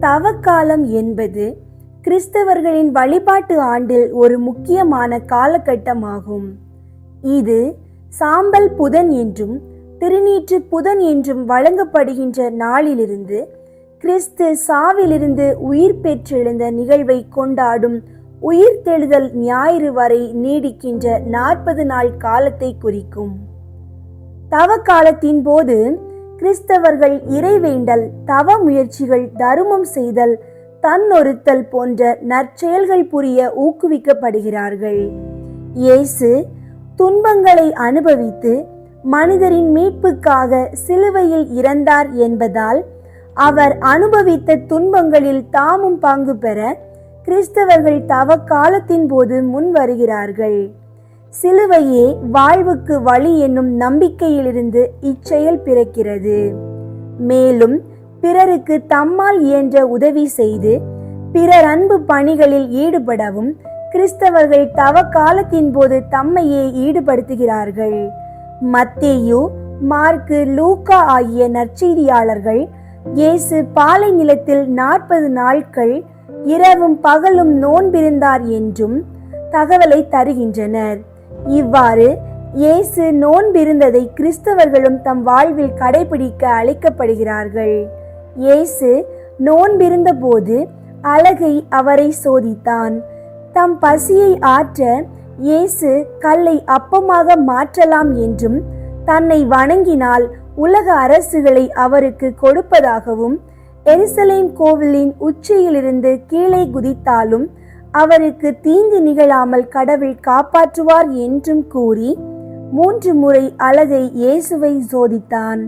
தவக்காலம் என்பது கிறிஸ்தவர்களின் வழிபாட்டு ஆண்டில் ஒரு முக்கியமான காலகட்டமாகும். இது சாம்பல் புதன் என்றும் திருநீற்று புதன் என்றும் வழங்கப்படுகின்ற நாளிலிருந்து கிறிஸ்து சாவிலிருந்து உயிர் பெற்றெழுந்த நிகழ்வை கொண்டாடும் உயிர்த்தெழுதல் ஞாயிறு வரை நீடிக்கின்ற நாற்பது நாள் காலத்தை குறிக்கும். தவ காலத்தின் போது கிறிஸ்தவர்கள் இறைவேண்டல் தவ முயற்சிகள் தருமம் செய்தல் தன்னொருத்தல் போன்ற நற்செயல்கள் புரிய ஊக்குவிக்கப்படுகிறார்கள். இயேசு துன்பங்களை அனுபவித்து மனிதரின் மீட்புக்காக சிலுவையில் இறந்தார் என்பதால் அவர் அனுபவித்த துன்பங்களில் தாமும் பங்கு பெற கிறிஸ்தவர்கள் தவ காலத்தின் போது முன் வருகிறார்கள் சிலுவையே வாழ்வுக்கு வழி என்னும் நம்பிக்கையிலிருந்து இச்செயல் பிறக்கிறது. மேலும் பிறருக்கு தம்மால் இயன்ற உதவி செய்து பிறர் அன்பு பணிகளில் ஈடுபடவும் கிறிஸ்தவர்கள் தவ காலத்தின் போது தம்மையே ஈடுபடுத்துகிறார்கள். மத்தேயு மார்க்கு லூக்கா ஆகிய நற்செய்தியாளர்கள் இயேசு பாலை நிலத்தில் நாற்பது நாட்கள் இரவும் பகலும் நோன்பிருந்தார் என்றும் தகவலை தருகின்றனர். இவ்வாறு இயேசு நோன்பிருந்ததை கிறிஸ்தவர்களும் தம் வாழ்வில் கடைபிடிக்க அழைக்கப்படுகிறார்கள். இயேசு நோன்பிருந்த போது அழகை அவரை சோதித்தான். தம் பசியை ஆற்ற இயேசு கல்லை அப்பமாக மாற்றலாம் என்றும் தன்னை வணங்கினால் உலக அரசுகளை அவருக்கு கொடுப்பதாகவும் எருசலேம் கோவிலின் உச்சியிலிருந்து கீழே குதித்தாலும் அவருக்கு தீங்கு நிகழாமல் கடவுள் காப்பாற்றுவார் என்றும் கூறி மூன்று முறை அழகை இயேசுவை சோதித்தான்.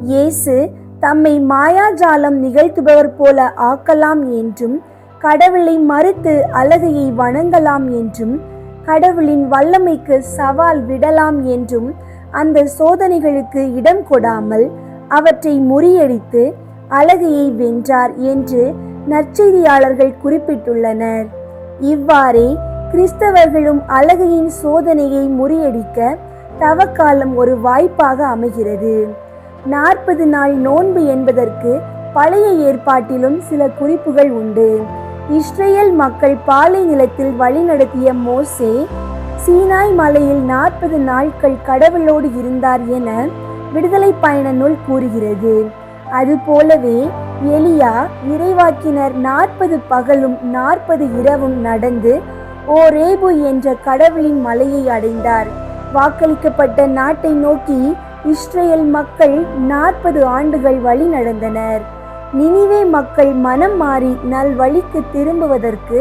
இயேசு தம்மை மாயாஜாலம் நிகழ்த்துபவர் போல ஆக்கலாம் என்றும் கடவுளை மறுத்து அழகையை வணங்கலாம் என்றும் கடவுளின் வல்லமைக்கு சவால் விடலாம் என்றும் அந்த சோதனைகளுக்கு இடம் கொடாமல் அவற்றை முறியடித்து அழகையை வென்றார் என்று நற்செய்தியாளர்கள் குறிப்பிட்டுள்ளனர். இவ்வாறே கிறிஸ்தவர்களும் அழகையின் சோதனையை முறியடிக்க தவக்காலம் ஒரு வாய்ப்பாக அமைகிறது. நாற்பது நாள் நோன்பு என்பதற்கு பழைய ஏற்பாட்டிலும் சில குறிப்புகள் உண்டு. இஸ்ரேல் மக்கள் பாலை நிலத்தில் வழிநடத்திய மோசே சீனாய் மலையில் நாற்பது நாட்கள் கடவுளோடு இருந்தார் என விடுதலை பயண நூல் கூறுகிறது. அதுபோலவே எலியா இறைவாக்கினர் நாற்பது பகலும் நாற்பது இரவும் நடந்து ஓரேபு என்ற கடவுளின் மலையை அடைந்தார். வாக்களிக்கப்பட்ட நாட்டை நோக்கி இஸ்ரேல் மக்கள் நாற்பது ஆண்டுகள் வழி நடந்தனர். நினிவே மக்கள் மனம் மாறி நல் வழிக்கு திரும்புவதற்கு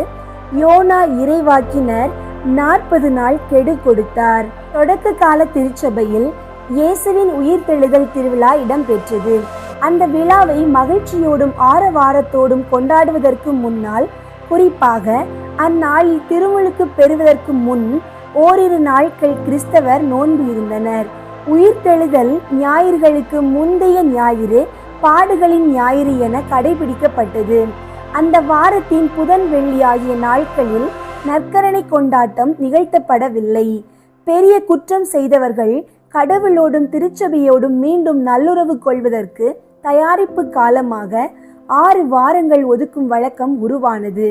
யோனா இறைவாக்கினர் நாற்பது நாள் கெடு கொடுத்தார். தொடக்க கால திருச்சபையில் இயேசுவின் உயிர்த்தெழுதல் திருவிழா இடம்பெற்றது. அந்த விழாவை மகிழ்ச்சியோடும் ஆரவாரத்தோடும் கொண்டாடுவதற்கு முன்னால் குறிப்பாக அந்நாளில் திருமுழுக்கு பெறுவதற்கு முன் ஓரிரு நாட்கள் கிறிஸ்தவர் நோன்பு இருந்தனர். உயிர்த்தெழுதல் ஞாயிறுகளுக்கு முந்தைய ஞாயிறு பாடுகளின் ஞாயிறு என கடைபிடிக்கப்பட்டது. அந்த வாரத்தின் புதன் வெள்ளி ஆகிய நாட்களில் நற்கரணை கொண்டாட்டம் நிகழ்த்தப்படவில்லை. பெரிய குற்றம் செய்தவர்கள் கடவுளோடும் திருச்சபையோடும் மீண்டும் நல்லுறவு கொள்வதற்கு தயாரிப்பு காலமாக ஆறு வாரங்கள் ஒதுக்கும் வழக்கம் உருவானது.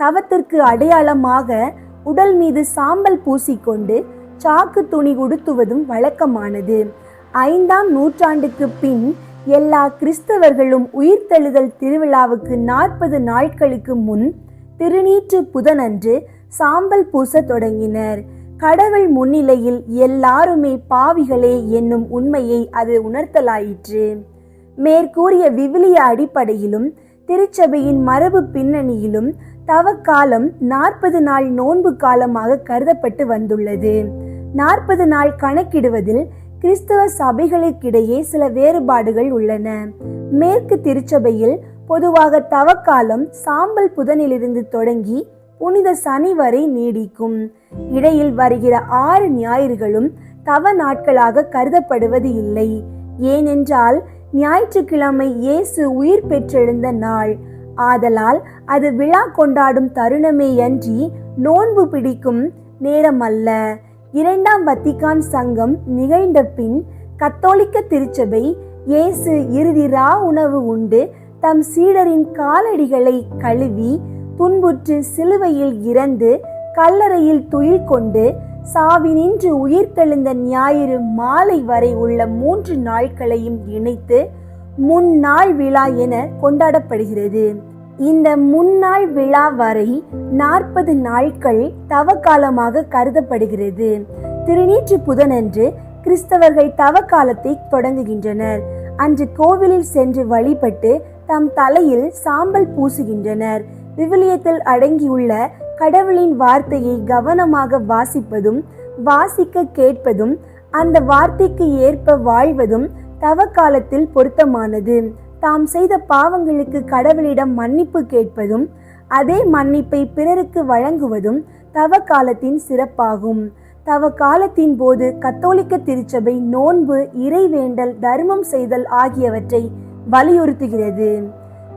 தவத்திற்கு அடையாளமாக உடல் மீது சாம்பல் பூசிக்கொண்டு சாக்கு துணி உடுத்துவதும் வழக்கமானது. ஐந்தாம் நூற்றாண்டுக்கு பின் எல்லா கிறிஸ்தவர்களும் உயிர்த்தெழுதல் திருவிழாவுக்கு நாற்பது நாட்களுக்கு முன் திருநீற்று புதனன்று சாம்பல் பூச தொடங்கினர். கடவுள் முன்னிலையில் எல்லாருமே பாவிகளே என்னும் உண்மையை அது உணர்த்தலாயிற்று. மேற்கூறிய விவிலிய அடிப்படையிலும் திருச்சபையின் மரபு பின்னணியிலும் தவக்காலம் நாற்பது நாள் நோன்பு காலமாக கருதப்பட்டு வந்துள்ளது. நாற்பது நாள் கணக்கிடுவதில் கிறிஸ்தவ சபைகளுக்கிடையே சில வேறுபாடுகள் உள்ளன. மேற்கு திருச்சபையில் பொதுவாக தவக்காலம் சாம்பல் புதனிலிருந்து தொடங்கி புனித சனி வரை நீடிக்கும். இடையில் வருகிற ஆறு ஞாயிறுகளும் தவ நாட்களாக கருதப்படுவது இல்லை. ஏனென்றால் ஞாயிற்றுக்கிழமை இயேசு உயிர் பெற்றெழுந்த நாள். ஆதலால் அது விழா கொண்டாடும் தருணமே அன்றி நோன்பு பிடிக்கும் நேரமல்ல. இரண்டாம் வத்திகான் சங்கம் நிகழ்ந்த பின் கத்தோலிக்க திருச்சபை இயேசு இறுதி ரா உணவு உண்டு தம் சீடரின் காலடிகளை கழுவி துன்புற்று சிலுவையில் இறந்து கல்லறையில் துயில் கொண்டு சாவினின்று உயிர்த்தெழுந்த ஞாயிறு மாலை வரை உள்ள மூன்று நாட்களையும் இணைத்து முன்னாள் விழா என கொண்டாடப்படுகிறது. இந்த முன்னாள் விழா வரை நாற்பது நாட்கள் தவக்காலமாக கருதப்படுகிறது. திருநீற்று புதனன்று கிறிஸ்தவர்கள் தவக்காலத்தை தொடங்குகின்றனர். அன்று கோவிலில் சென்று வழிபட்டு தம் தலையில் சாம்பல் பூசுகின்றனர். விவிலியத்தில் அடங்கியுள்ள கடவுளின் வார்த்தையை கவனமாக வாசிப்பதும் வாசிக்க கேட்பதும் அந்த வார்த்தைக்கு ஏற்ப வாழ்வதும் தவ காலத்தில் பொருத்தமானது. தாம் செய்த பாவங்களுக்கு கடவுளிடம் மன்னிப்பு கேட்பதும் அதே மன்னிப்பை பிறருக்கு வழங்குவதும் தவ காலத்தின் சிறப்பாகும். தவ காலத்தின் போது கத்தோலிக்க திருச்சபை நோன்பு இறைவேண்டல் தர்மம் செய்தல் ஆகியவற்றை வலியுறுத்துகிறது.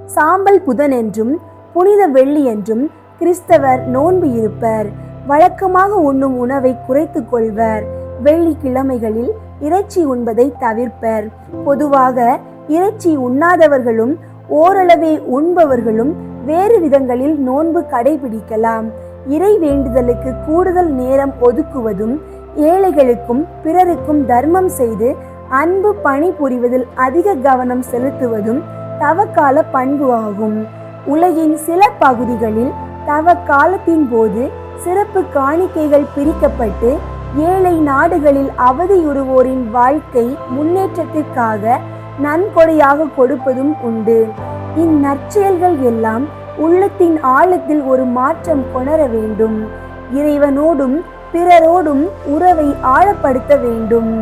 சாம்பல் புதன் என்றும் புனித வெள்ளி என்றும் கிறிஸ்தவர் நோன்பு இருப்பர். வழக்கமாக உண்ணும் உணவை குறைத்துக் கொள்வர். வெள்ளிக்கிழமைகளில் இறைச்சி உண்பதை தவிர்ப்பர். பொதுவாக இறைச்சி உண்ணாதவர்களும் ஓரளவே உண்பவர்களும் வேறு விதங்களில் நோன்பு கடைபிடிக்கலாம். இறை வேண்டுதலுக்கு கூடுதல் நேரம் ஒதுக்குவதும் ஏழைகளுக்கும் பிறருக்கும் தர்மம் செய்து அன்பு பணி புரிவதில் அதிக கவனம் செலுத்துவதும் தவக்கால பண்பு ஆகும். உலகின் சில பகுதிகளில் தவ காலத்தின் போது சிறப்பு காணிக்கைகள் பிரிக்கப்பட்டு ஏழை நாடுகளில் அவதியுறுவோரின் வாழ்க்கை முன்னேற்றத்திற்காக நன்கொடையாக கொடுப்பதும் உண்டு. இந்நற்செயல்கள் எல்லாம் உள்ளத்தின் ஆழத்தில் ஒரு மாற்றம் கொணர வேண்டும். இறைவனோடும் பிறரோடும் உறவை ஆழப்படுத்த வேண்டும்.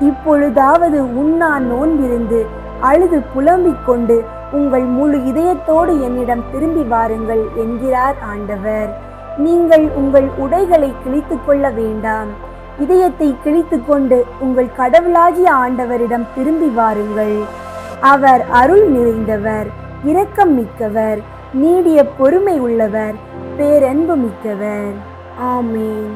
இப்பொழுதாவது உண்ணா நோன்பிருந்து அழுது புலம்பிக் கொண்டு உங்கள் முழு இதயத்தோடு என்னிடம் திரும்பி வாருங்கள் என்கிறார் ஆண்டவர். நீங்கள் உங்கள் உடைகளை கிழித்து கொள்ள வேண்டாம். இதயத்தை கிழித்து கொண்டு உங்கள் கடவுளாகிய ஆண்டவரிடம் திரும்பி வாருங்கள். அவர் அருள் நிறைந்தவர் இரக்கம் மிக்கவர் நீடிய பொறுமை உள்ளவர் பேரன்பு மிக்கவர். ஆமேன்.